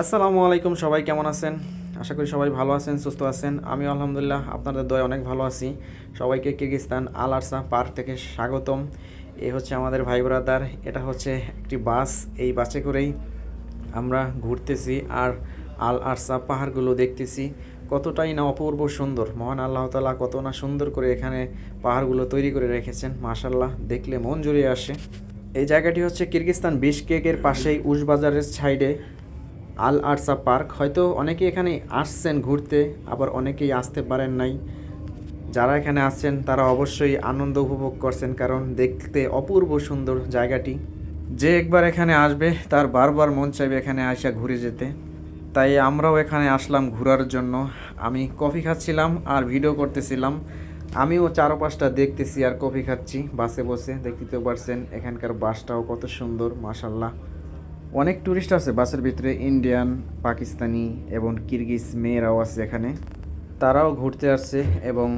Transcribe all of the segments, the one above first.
আসসালামু আলাইকুম, সবাই কেমন আছেন? আশা করি সবাই ভালো আছেন, সুস্থ আছেন। আমি আলহামদুলিল্লাহ আপনাদের দয় অনেক ভালো আছি। সবাইকে কিরগিস্তান আল আরসা পার্ক থেকে স্বাগতম। এ হচ্ছে আমাদের ভাই ব্রাদার, এটা হচ্ছে একটি বাস। এই বাসে করেই আমরা ঘুরতেছি আর আল আরসা পাহাড়গুলো দেখতেছি। কতটাই না অপূর্ব সুন্দর। মহান আল্লাহ তালা কত না সুন্দর করে এখানে পাহাড়গুলো তৈরি করে রেখেছেন। মাশাল্লাহ দেখলে মন জুড়িয়ে আসে। এই জায়গাটি হচ্ছে কিরগিস্তান বিশকেকের পাশেই উসবাজারের সাইডে। Ala Archa park. হয়তো অনেকেই এখানে আসছেন ঘুরতে, আবার অনেকেই আসতে পারেন নাই। যারা এখানে আসছেন, তারা অবশ্যই আনন্দ উপভোগ করছেন, কারণ দেখতে অপূর্ব সুন্দর জায়গাটি। যে একবার এখানে আসবে, তার বারবার মন চাইবে এখানে আসা ঘুরে যেতে। তাই আমরাও এখানে আসলাম ঘোরার জন্য। আমি কফি খাচ্ছিলাম আর ভিডিও করতেছিলাম। আমিও চারপাশটা দেখতেছি আর কফি খাচ্ছি, বাসে বসে। দেখতে পারছেন, এখানকার বাসটাও কত সুন্দর, মাশাল্লাহ। অনেক টুরিস্ট আছে, বাসের ভিতরে ইন্ডিয়ান পাকিস্তানি এবং কিরগিজ মেয়েরাও আছে এখানে। তারাও ঘুরতে আসছে এবং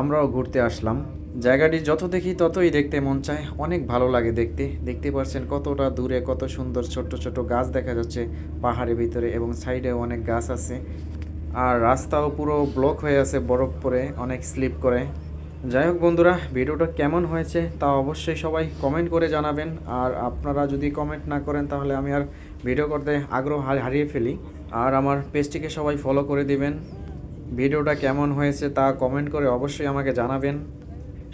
আমরাও ঘুরতে আসলাম। জায়গাটি যত দেখি ততই দেখতে মন চায়, অনেক ভালো লাগে দেখতে। দেখতে পাচ্ছেন কতটা দূরে, কত সুন্দর ছোট ছোট গাছ দেখা যাচ্ছে পাহাড়ের ভিতরে এবং সাইডে অনেক গাছ আছে। আর রাস্তাও পুরো ব্লক হয়ে আছে বরফ পরে, অনেক স্লিপ করে। যাই হোক বন্ধুরা, ভিডিওটা কেমন হয়েছে তা অবশ্যই সবাই কমেন্ট করে জানাবেন। আর আপনারা যদি কমেন্ট না করেন, তাহলে আমি আর ভিডিও করতে আগ্রহ হারিয়ে ফেলি। আর আমার পেজটিকে সবাই ফলো করে দিবেন। ভিডিওটা কেমন হয়েছে তা কমেন্ট করে অবশ্যই আমাকে জানাবেন।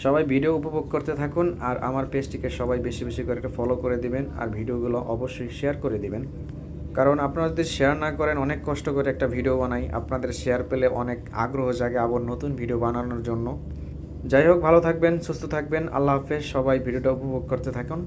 সবাই ভিডিও উপভোগ করতে থাকুন, আর আমার পেজটিকে সবাই বেশি বেশি করে ফলো করে দিবেন, আর ভিডিওগুলো অবশ্যই শেয়ার করে দিবেন। কারণ আপনারা যদি শেয়ার না করেন, অনেক কষ্ট করে একটা ভিডিও বানাই। আপনাদের শেয়ার পেলে অনেক আগ্রহ জাগে আবার নতুন ভিডিও বানানোর জন্য। যাই হোক ভালো থাকবেন সুস্থ থাকবেন। আল্লাহ হাফেজ সবাই ভিডিওটা উপভোগ করতে থাকুন।